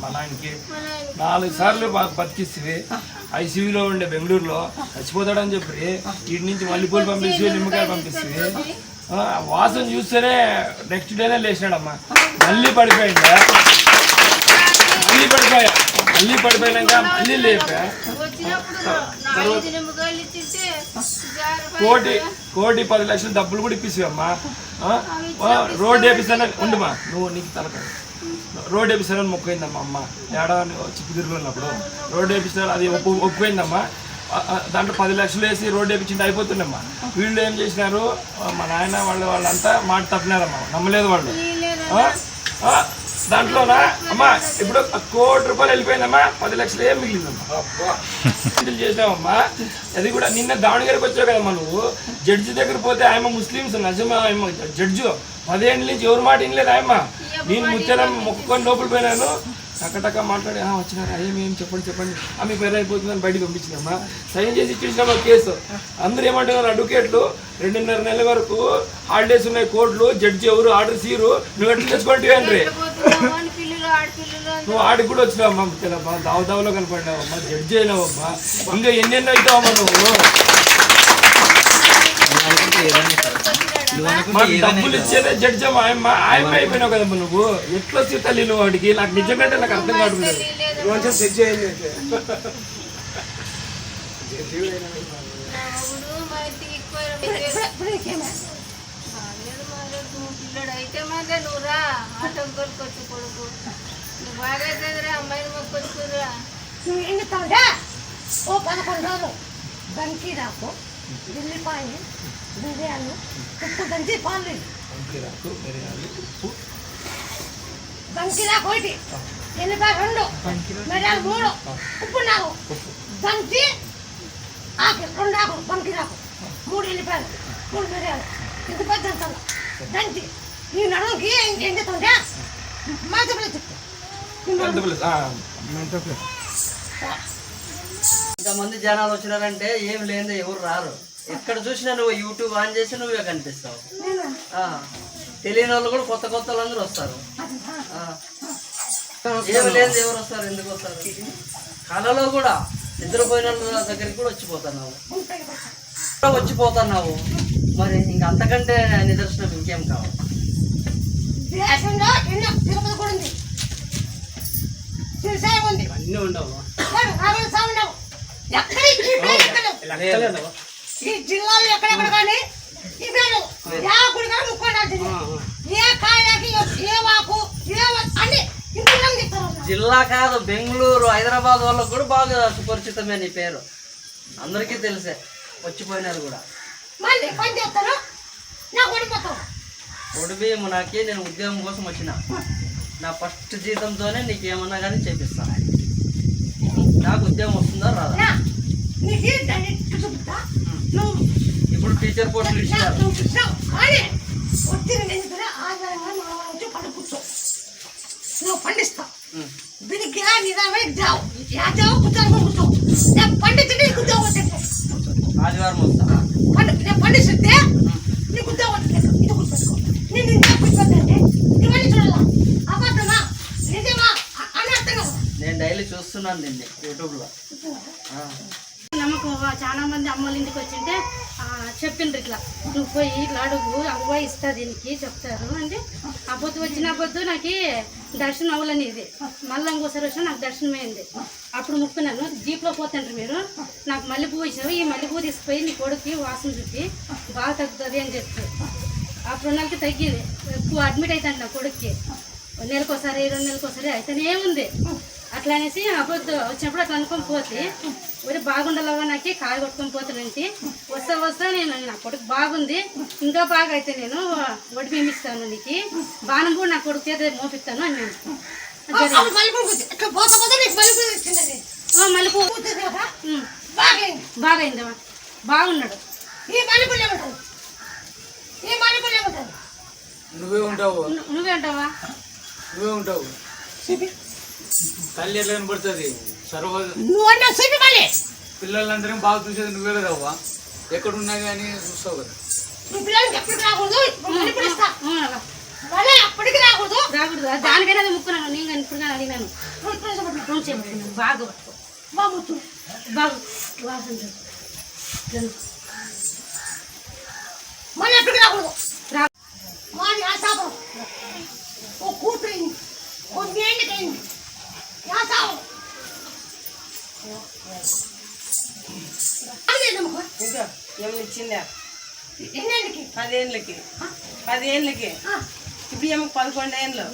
మా నాయనకి నాలుగు సార్లు మాకు బతికిస్తుంది. ఐసీయూలో ఉండే బెంగళూరులో చచ్చిపోతాడని చెప్పి ఇటు నుంచి మల్లెపూలు పంపిస్తుంది నిమ్మకాయలు పంపిస్తుంది వాసన చూస్తేనే నెక్స్ట్ డేనే లేచినాడమ్మా. మళ్ళీ పడిపోయిందా? మళ్ళీ పడిపోయా? మళ్ళీ పడిపోయినాక మళ్ళీ లేపా? కోటి కోటి పది లక్షలు డబ్బులు కూడా ఇప్పిస్తావమ్మా. రోడ్డు వేపిస్తానే ఉండుమా? నువ్వు నీకు తలకాయ. రోడ్డు వేపిస్తానని మొక్కిందమ్మా అమ్మ. ఏడా చిక్కుదిరిలో ఉన్నప్పుడు రోడ్డు వేపిస్తాను అది ఒప్పు ఒప్పుపోయిందమ్మా దాంట్లో పది లక్షలు వేసి రోడ్డు వేపించింది అయిపోతుందమ్మా. వీళ్ళు ఏం చేసినారు? మా నాయన వాళ్ళు వాళ్ళంతా మాట తప్పినారమ్మా. నమ్మలేదు వాళ్ళు. దాంట్లోనా? అమ్మా ఇప్పుడు కోటి రూపాయలు వెళ్ళిపోయిందమ్మా. పది లక్షలు ఏం మిగిలిందమ్మా? ఇంటిలు చేసావమ్మా అది కూడా నిన్న దావణగిరికి వచ్చావు కదమ్మా నువ్వు. జడ్జి దగ్గర పోతే ఆయమ్మ ముస్లిమ్స్ నజమా ఆయమ్మ జడ్జి. పదేళ్ళ నుంచి ఎవరు మాట వినలేదు ఆయమ్మ. నేను ముత్యాలం మొక్కుకొని లోపల పోయినాను. టకటక మాట్లాడి "ఆ, వచ్చినారా? ఏమి ఏం చెప్పండి చెప్పండి. ఆ, మీ పేరు అయిపోతుందని బయటకు పంపించినమ్మా సైన్ చేసి ఇచ్చేసినామా కేసు? అందరూ ఏమంటున్నారు అడ్వకేట్లు రెండున్నర నెలల వరకు హాలిడేస్ ఉన్నాయి కోర్టులు జడ్జి ఎవరు ఆర్డర్ సీరు నువ్వు ఎట్లా ఆడపిల్లలు నువ్వు ఆడికి కూడా వచ్చినావమ్మా ముఖ్యమమ్మా దావ దావలో కనపడినావమ్మా జడ్జి అయినావమ్మా. ఇంకా ఎన్నెన్నో అవుతావమ్మా నువ్వు డబ్బులు ఇచ్చేదే జడ్జి ఆయమ్మ ఆయమ్మ అయిపోయినావు కదమ్మా నువ్వు. ఎట్లా తల్లి నువ్వు వాడికి? నాకు నిజంగా నాకు అర్థం కావట్లేదు ఇప్పుడు మా ఇంటికి ఎక్కువ లేదు మాలేదు నువ్వు పిల్లడు అయితే మాదే నువ్వు రా ఆటో కొనుక్కొచ్చి కొడుకు. నువ్వు బాగా అవుతుందిరా అమ్మాయిని మొక్కొచ్చుకురా నువ్వు ఎండుతావుడా ఓ పదకొండు రోజులు. దంచి రాకు ఉల్లిపాయలు బిర్యానీ. ఉప్పు దంచి పాలు రాకు, మిరియాలు, ఉప్పు. దంచి రాకు ఒకటి ఎల్లిపాయ రెండు. మిరియాలు మూడు. ఉప్పు నాకు దంచి ఆకు రెండు ఆకు బంకి రాకు మూడు ఎల్లిపాయలు మూడు మిరియాలు. ఇంత పెద్ద దంచాలి దంచి. ఈ నడుముకి ప్లస్? ఆ, ఎంత ప్లస్? ఇంతమంది జనాలు వచ్చినారంటే ఏం లేదు ఎవరు రారు. ఎక్కడ చూసినా నువ్వు యూట్యూబ్ ఆన్ చేసి నువ్వే కనిపిస్తావు. ఆ, తెలియని వాళ్ళు కూడా కొత్త కొత్త వాళ్ళందరూ వస్తారు. ఆ. ఏమి లేదు ఎవరు వస్తారు ఎందుకు వస్తారు? కళలో కూడా నిద్రపోయిన వాళ్ళ దగ్గరికి కూడా వచ్చిపోతున్నావు. కూడా వచ్చిపోతున్నావు. మరి ఇంకా అంతకంటే నిదర్శనం ఇంకేం కావాలి? అన్నీ ఉండవు. ఈ జిల్లాలో ఎక్కడెక్కడ కానీ ఈ పేరు యా గుడి కానీ ముక్కోడాల్సింది ఏ కాయలకి ఏ వాకు ఏ అన్ని జిల్లా కాదు బెంగళూరు హైదరాబాద్ వాళ్ళకు కూడా బాగా సుపరిచితమే నీ పేరు. అందరికీ తెలిసే. వచ్చిపోయినారు కూడా. మళ్ళీ పని చేస్తాను. నాకు ఓడిపోతావు ఒడిబియ్యము నాకి నేను ఉద్యోగం కోసం వచ్చిన. నా ఫస్ట్ జీతంతోనే నీకు ఏమన్నా కానీ చేపిస్తా. నాకు ఉద్యోగం వస్తుందా రాదా నా, నీకు దాన్ని చూపిస్తా నువ్వు ఇప్పుడు టీచర్ పోస్టులు నా, ఇచ్చినారు. నువ్వు కానీ ఆధారంగా పండిస్తావు దీనికి జావు యా జావు కూర్చొని కూర్చో నేను పండించండి నీకు ఉద్యోగం ఆదివారం వస్తా. నేను పండిస్తే నీకు ఉద్యోగం ఇది కూర్చోసుకో నేను ఇంకా కూర్చోద్దంటే ఇవన్నీ చూడాలా అబద్ధమా నిజమా అని అర్థం కదా నేను డైలీ చూస్తున్నాను దీన్ని యూట్యూబ్లో నమ్మకం చాలా మంది అమ్మోళ్ళ ఇంటికి వచ్చింటే చెప్పిండ్రు ఇట్లా. నువ్వు పోయి ఇట్లా అడుగు అవ్వ ఇస్తా దీనికి చెప్తారు. అంటే ఆ పొద్దు వచ్చిన పొద్దు నాకు దర్శనం అవ్వాలని ఇది మళ్ళీ ఇంకోసారి వచ్చినా నాకు దర్శనం అయింది. అప్పుడు ముక్కున్నాను. జీప్లో పోతుండ్రు మీరు. నాకు మల్లెపూ ఇచ్చినావు. ఈ మల్లెపూ తీసుకుపోయి నీ కొడుకు వాసన చూపి బాగా తగ్గుతుంది అని చెప్పి. అప్పుడు నెలకి తగ్గింది. ఎక్కువ అడ్మిట్ అవుతాను నా కొడుక్కి. నెలకోసారి రెండు నెలకోసారి అయితేనే ఉంది. అట్లా అనేసి అబద్ధ వచ్చినప్పుడు అట్లా అనుకొని పోతే ఒరే బాగుండాలవా నాకే కాయ కొట్టుకొని పోతానంటే వస్తా వస్తా నేను నా కొడుకు బాగుంది. ఇంకా బాగా అయితే నేను వడి మేమిస్తాను నీకు. బాణం కూడా నా కొడుకు చేత మోపిస్తాను అని నేను అప్పుడు మళ్ళీ కూర్చో. ఇట్లా పోతా పోతా నీకు మళ్ళీ కూర్చుంది మళ్ళీ పో కూర్చుంది కదా ఉమ్, బాగైంది బాగైందమ్మా బాగున్నాడు. నువ్వే ఉంటావు. నువ్వే అంటావా నువ్వే ఉంటావు. తల్లి ఎట్లా కనబడుతుంది సర్వ నువ్వు అన్న చూపి మళ్ళీ పిల్లలందరం బాగా చూసేది నువ్వే కదా అవ్వ. ఎక్కడున్నా కానీ చూస్తావు కదా. నువ్వు పిల్లలకి ఎప్పటికి రాకూడదు? ఇప్పుడు ఇస్తా మళ్ళీ అప్పటికి రాకూడదు. రాకూడదు. దానికైనా అది ముక్కున్నాను నేను ఇప్పుడు కానీ అడిగినాను. రెండు చేపట్టుకున్నాను బాగా. పట్టుకో బాగా. వాసన. మళ్ళీ ఎప్పటికి రాకూడదు. రా. మాది ఆ చేపలు ఓ కూతురింది. ఓ నేండుకైంది యా ఏమన్నా ఇచ్చిందా? పదేళ్ళకి పదేళ్ళకి ఇప్పుడు ఏమో పదకొండు ఏళ్ళు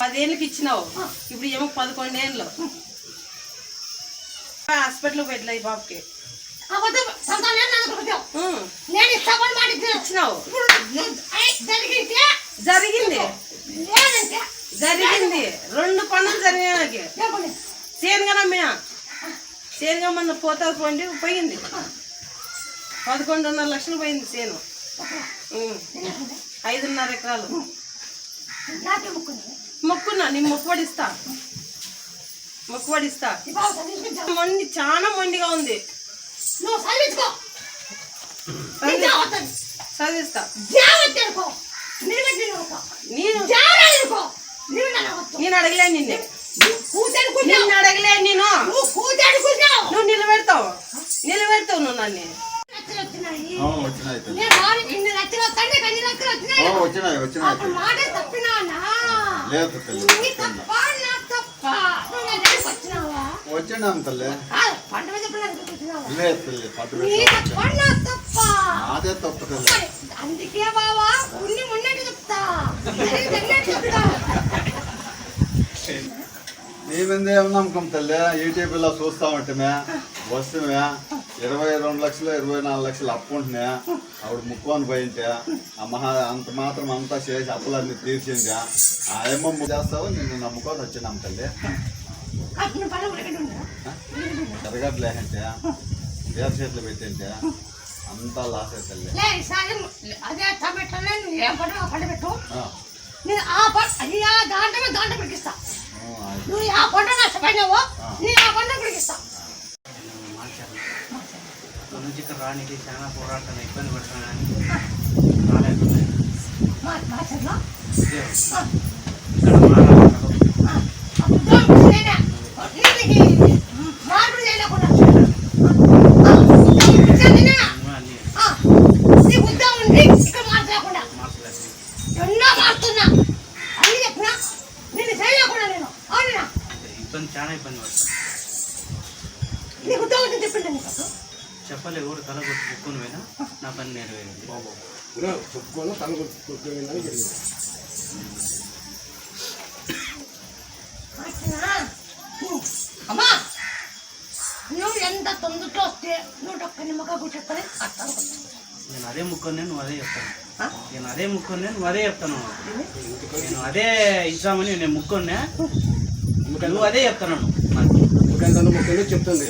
పదేళ్ళకి ఇచ్చినావు. ఇప్పుడు ఏమో పదకొండు ఏళ్ళు హాస్పిటల్కి పెట్టలే ఈ ఇచ్చినావు. జరిగితే జరిగింది? జరిగింది. రెండు పనులు జరిగినాయి. నాకు సేనుగానమ్మే సేనుగా మొన్న పోతా పోయింది పోయింది. పదకొండున్నర లక్షలు పోయింది సేను. ఐదున్నర ఎకరాలు. మొక్కున్నా నీ మొక్కుబడిస్తా. మొక్కుబడిస్తా. మొండి చాలా మొండిగా ఉంది. చదివిస్తా. నేను జాగ్రత్త అనుకో. నిలబెట్టి. నేను అడగలే నిన్నే. నిన్ను అడగలే నేను. నువ్వు నిలబెడతావు. నిలబెడతావు నువ్వు నన్ను. వచ్చినాం తల్లి లేదు తల్లి. పెట్టు తప్ప? తల్లి. అందుకే బావా ఉన్ని ఉన్నట్టు చెప్తా. చెప్తా? నీ మీద ఏం నమ్మకం తల్లి? యూట్యూబ్లో చూస్తా ఉంటమే. వస్తుమే. ఇరవై రెండు లక్షలు ఇరవై నాలుగు లక్షలు అప్పు ఉంటున్నా ఆవిడ ముక్కుని పోయింటే ఆ మహా అంత మాత్రం అంతా చేసి అప్పులన్నీ తీర్చింది ఆ ఏమో చేస్తావు నిన్ను నమ్ముకొని వచ్చినాం తల్లి. ఎరగట్లేకంటే వేరు చేతులు పెట్టింటే అంతా లాస్ ఈసారి అదే టమాటోలే నువ్వు ఏం పంట ఆ పంట పెట్టు. ఆ, నేను ఆ పంట అది ఆ దాంట్లో దాంట్లో ఆಯ್ತು. నువ్వు ఆ పంట నష్టపోయినావు నేను ఆ పంట పిడికిస్తా నుంచి ఇక్కడ రానికి చాలా పోరాటాలు ఇబ్బంది పడుతున్నా కానీ రాలేకపోయాను మా మా చెట్ల ఇక్కడ మాట్లాడతారు అప్పుడు నేనే నీటికి మార్పులు చేయలేకుండా అన్ని నీ ఉద్యోగం ఉంది ఇక్కడ మార్చలేకుండా మార్చలేదు ఎన్నో మారుతున్నా అన్ని చెప్పినా నేను చేయలేకుండా నేను అవునా ఇబ్బంది చాలా ఇబ్బంది పడుతుంది నీకు ఉద్యోగం ఉంది చెప్పింది నీకు అప్పుడు. చెప్పలే ఊరు తల కొట్టి కుక్కుని పోయినా నా పని నెరవేరింది? నువ్వు, అమ్మా నువ్వు ఎంత తొందరతో వస్తే నూట ఒక్క నిమ్మకాయ నేను అదే ముక్కొని నువ్వు అదే చెప్తాను. నేను అదే ముక్కొని నువ్వు అదే చెప్తాను నేను అదే ఇచ్చామని నేను ముక్కొన్నా నువ్వు అదే చెప్తాను. చెప్తుంది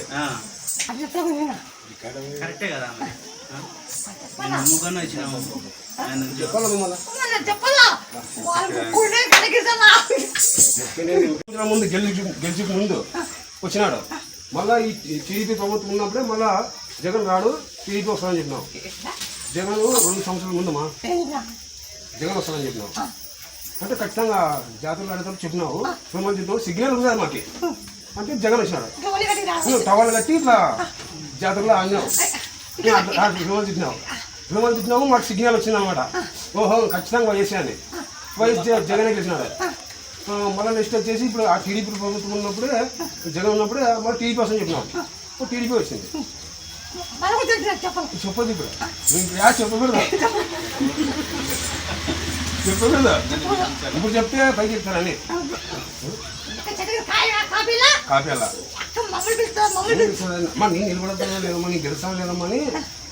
కరెక్టే కదా నమ్ముకొని వచ్చినాము ముందు గెలిచి గెలిచి ముందు వచ్చినాడు. మళ్ళా ఈ టీడీపీ ప్రభుత్వం ఉన్నప్పుడే మళ్ళా జగన్ రాడు టీడీపీ వస్తానని చెప్పినాం. జగన్ రెండు సంవత్సరాల ముందమ్మా జగన్ వస్తానని చెప్పినావు అంటే ఖచ్చితంగా జాతరలు ఆడేటప్పుడు చెప్పినావు. మిమ్మల్ని చెప్పినావు సిగ్నల్ ఉంది మాకి? అంటే జగన్ వచ్చినాడు నువ్వు టవల్ కట్టి ఇట్లా జాతరలో ఆడినావు విమల్ తిట్టినావు. విమల్ తిట్టినావు మాకు సిగ్నల్ వచ్చింది అనమాట ఓహో ఖచ్చితంగా వైఎస్ అని. వైఎస్ జగనే గెలిచినాడు. మళ్ళీ నెక్స్ట్ వచ్చేసి ఇప్పుడు ఆ టీడీపీ ప్రభుత్వం ఉన్నప్పుడే జగన్ ఉన్నప్పుడే మళ్ళీ టీడీపీ వస్తుందని చెప్పినాం. ఇప్పుడు టీడీపీ వచ్చింది. చెప్పదు ఇప్పుడు. యా చెప్పకూడదు. చెప్పకూడదు. ఇప్పుడు చెప్తే పైకి కాయ కాపీలా నేను నిలబడతానో లేదమ్మా నీకు గెలుస్తానో లేదమ్మా అని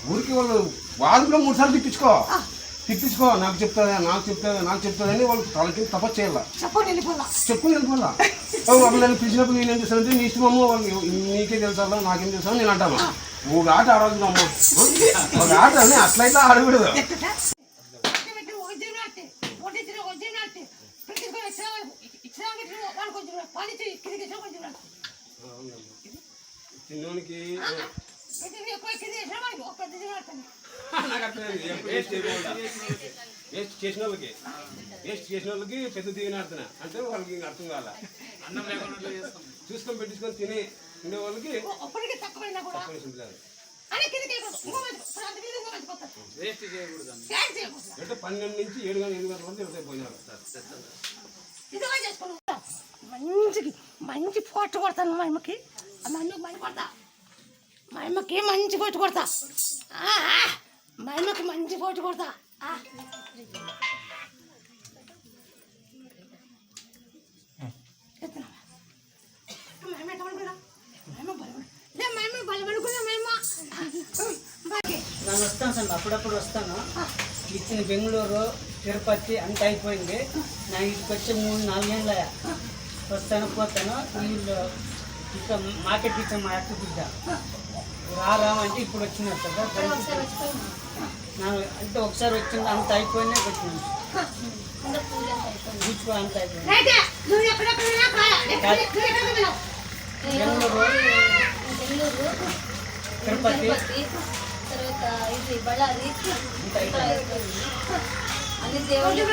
ఊరికి వాళ్ళు వాళ్ళు కూడా మూడు సార్లు తిప్పించుకో. తిప్పించుకో నాకు చెప్తాదా నాకు చెప్తాదా నాకు చెప్తాదని వాళ్ళు తలకి తపస్సు చేయాల? చెప్పండి వెళ్ళిపోలా వాళ్ళు పిలిచినప్పుడు నేనేం చేస్తానంటే నీ ఇష్టం అమ్మ వాళ్ళు నీకే తెలుసా నాకేం తెలుసా నేను అంటాను. ఒక ఆట ఆడవద్దు అమ్మ. ఒక ఆట అని అట్లయితే ఆడకూడదు. చిన్నోనికి వేస్ట్ చేసిన వాళ్ళకి టేస్ట్ చేసిన వాళ్ళకి పెద్ద దీవెన ఆడుతున్నా. అంటే వాళ్ళకి ఇంకా అర్థం కాల. చూసుకొని పెట్టించుకొని తిని ఉండే వాళ్ళకి. వేస్ట్. అంటే పన్నెండు నుంచి ఏడు గంటల ఎనిమిది గంటల వరకు పోయినారు. మంచికి మంచి ఫోటో కొడతాను మా అమ్మకి మా అమ్మకి మంచి కొడతా మా అమ్మకి మంచి ఫోటో కొడతా. మా అమ్మకి మంచి ఫోటో కొడతా ఆ. ఎత్తున్నా. మా అమ్మ ఎట్ట పడుకున్నా? మా అమ్మ బలపడు- లే, మా అమ్మ బలపడుకున్నా, మా అమ్మ. బాగా. నేను వస్తాను సార్ అప్పుడప్పుడు వస్తాను ఇచ్చిన బెంగళూరు తిరుపతి అంత అయిపోయింది నా ఇంటికి వచ్చి మూడు నాలుగేళ్ళ వస్తాను పోతాను వీళ్ళు ఇక్కడ మార్కెట్ ఇచ్చిన మా అక్క బిడ్డ రారా అంటే ఇప్పుడు వచ్చినారు సార్ నా అంటే ఒకసారి వచ్చింది అంత అయిపోయినా వచ్చింది అంత అయిపోయింది తిరుపతి తర్వాత ఇది అయిపోయింది అన్ని దేవుళ్ళు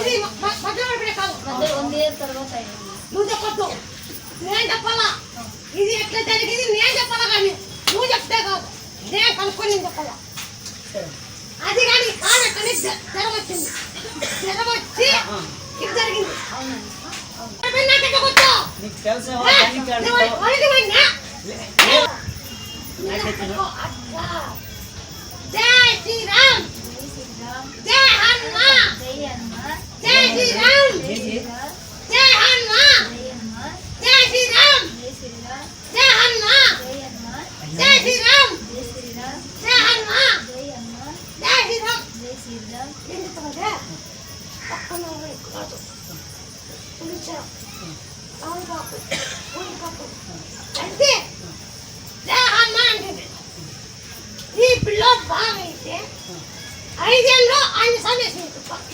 ఇది మధ్యలో పెట్టే కాదు. నువ్వు చెప్పొద్దు. నేను చెప్పాలా? ఇది ఎట్లా జరిగింది? నేను చెప్పాలా కానీ నువ్వు చెప్తే కాదు. నేను కనుక్కొని నేను చెప్పాలా? అది కానీ కాదు కానీ జ్వరం వచ్చింది జ్వరం వచ్చి ఇది జరిగింది. తెలుసా ఐదేళ్ళు ఆయన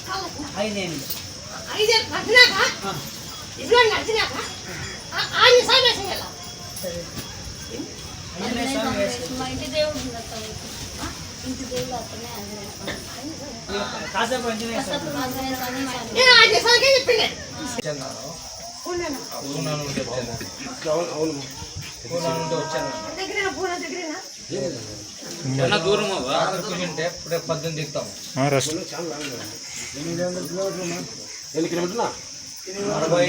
కావాల్సిన ఐదేళ్ళు. ఐదేళ్ళు ఆ, ఇదిలో నడిచినాక ఆ- ఆయన. మా ఇంటి దేవుడు? ఇంటి దేవుడు అతనే కాసేపు ఆయన చెప్పిండే? ఉన్నాను. అవును. అవును దగ్గర పూల దగ్గర ఎన్ని కిలోమీటర్నా అరవై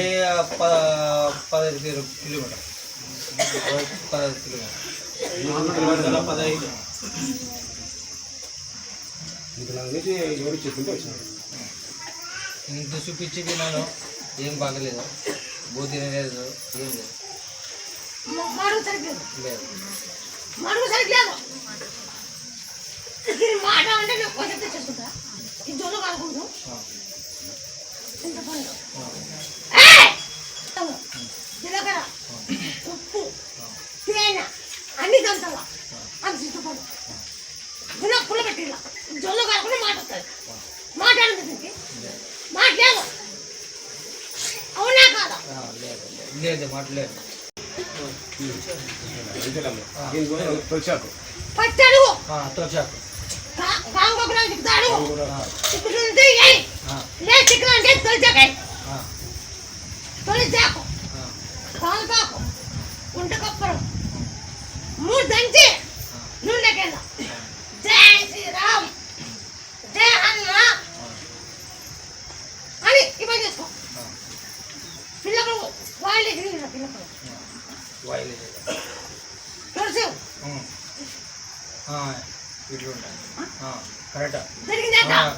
పదహైదు కిలోమీటర్. అరవై పదహైదు కిలోమీటర్. పదహైదు. ఎవరు చెప్పింటే ఇంత చూపించి విన్నాను ఏం బాగలేదు. బోధి లేదు ఏం లేదు. మడుగు సరిగ్లేదు లేదు మడుగు సరిగ్లేదు ఇది మాట అంటే నేను కొంచెం తెచ్చేసుకుంటా ఇది జొల్లు కాకూడదు చింతపండు ఏయ్! జీలకర్ర ఉప్పు తేనె అన్ని దంతలా అంత చింతపండు దిన పుల్ల పెట్టిలా జొల్లు కాకుండా మాట వస్తుంది మాట ఏంటి దీనికి మాట లేదు అవునా కాదా ఆ, లేదు లేదు మాట్లాడలేదు అంతేనమ్మా దీని కూడా తొలిచాకు పచ్చడుగు తోచాకు రాంగోపురం చెప్తాడు ఇప్పుడు ఉంటే ఏయ్ లే చిక్కులు అంటే తొలిచాకాయ తొలిచాకు కాలుపాకు ఉంటకొప్పరం మూడు దంచి నూనె కింద జై శ్రీరామ్ జై హనుమా అని ఇవన్నీ చేసుకో పిల్లలు వాళ్ళు ఎగిరిన పిల్లలు వాయిల్ ఇట్లు కరెక్ట్?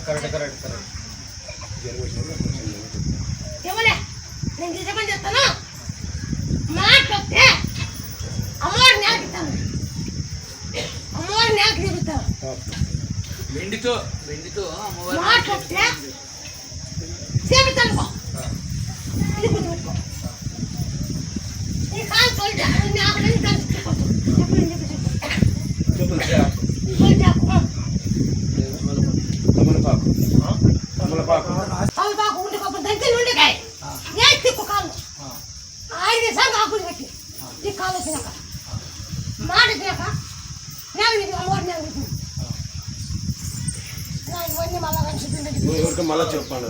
Correct correct correct. నేను నిజమని చెప్తాను మాట్లాడితే అమ్మవారి నేలకి ఇస్తాను. అమ్మవారి నేలకి చెబుతాను వెండితో వెండితో అమ్మవారి మాట్లాడితే చెబుతాను పో. ఇది గుర్తుపెట్టుకో ఈ కాలు తొలిచా నాకు నేను దాన్ని చెప్పొద్దు ఎప్పుడు నేను చెప్పి చెప్పు తొలిచాకు తమలపాకు తమలపాకు తలపాకు ఉండి గొప్ప దంచి నుండికాయ ఏ తిప్పు కాళ్ళు ఐదు నిమిషాలు ఆకులు పెట్టి ఈ కాలు వచ్చినాక మాట వచ్చినాక నేను నీకు అమ్మవారి నేను మళ్ళీ చెప్పండి